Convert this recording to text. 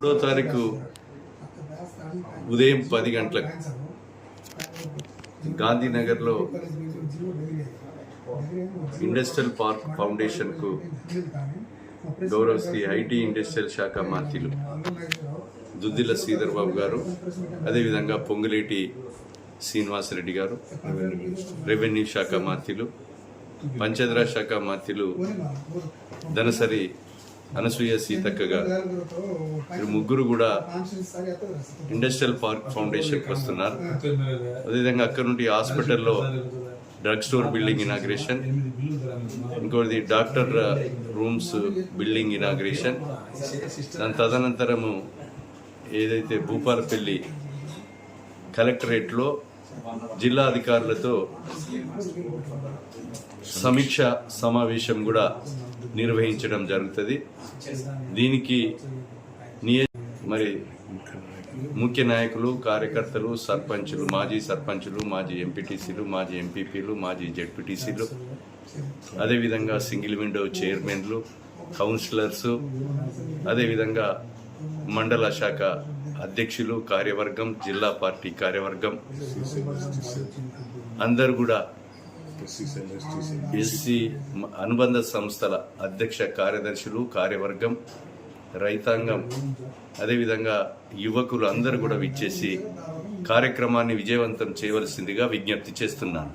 మూడో తారీఖు ఉదయం పది గంటలకు గాంధీనగర్లో ఇండస్ట్రియల్ పార్క్ ఫౌండేషన్కు గౌరవ శ్రీ ఐటీ ఇండస్ట్రియల్ శాఖ మంత్రులు దుద్దిల శ్రీధర్ బాబు గారు అదేవిధంగా పొంగులేటి శ్రీనివాసరెడ్డి గారు రెవెన్యూ శాఖ మంత్రులు పంచాయతీరాజ్ శాఖ మంత్రులు ధనసరి అనసూయ సీతక్కగా వీరు ముగ్గురు కూడా ఇండస్ట్రియల్ పార్క్ ఫౌండేషన్కి వస్తున్నారు. అదేవిధంగా అక్కడ నుండి హాస్పిటల్లో డ్రగ్ స్టోర్ బిల్డింగ్ ఇనాగ్రేషన్ ఇంకోటిది డాక్టర్ రూమ్స్ బిల్డింగ్ ఇనాగ్రేషన్. దాని తదనంతరము ఏదైతే భూపాలపల్లి కలెక్టరేట్లో జిల్లా అధికారులతో సమీక్ష సమావేశం కూడా నిర్వహించడం జరుగుతుంది. దీనికి నియ మరి ముఖ్య నాయకులు కార్యకర్తలు సర్పంచులు మాజీ సర్పంచులు మాజీ ఎంపీటీసీలు మాజీ ఎంపీపీలు మాజీ జెడ్పీటీసీలు అదేవిధంగా సింగిల్ విండో చైర్మన్లు కౌన్సిలర్స్ అదేవిధంగా మండల శాఖ అధ్యక్షులు కార్యవర్గం జిల్లా పార్టీ కార్యవర్గం. అందరు కూడా ఎస్సీ అనుబంధ సంస్థల అధ్యక్ష కార్యదర్శులు కార్యవర్గం రైతాంగం అదేవిధంగా యువకులు అందరూ కూడా విచ్చేసి కార్యక్రమాన్ని విజయవంతం చేయవలసిందిగా విజ్ఞప్తి చేస్తున్నాను.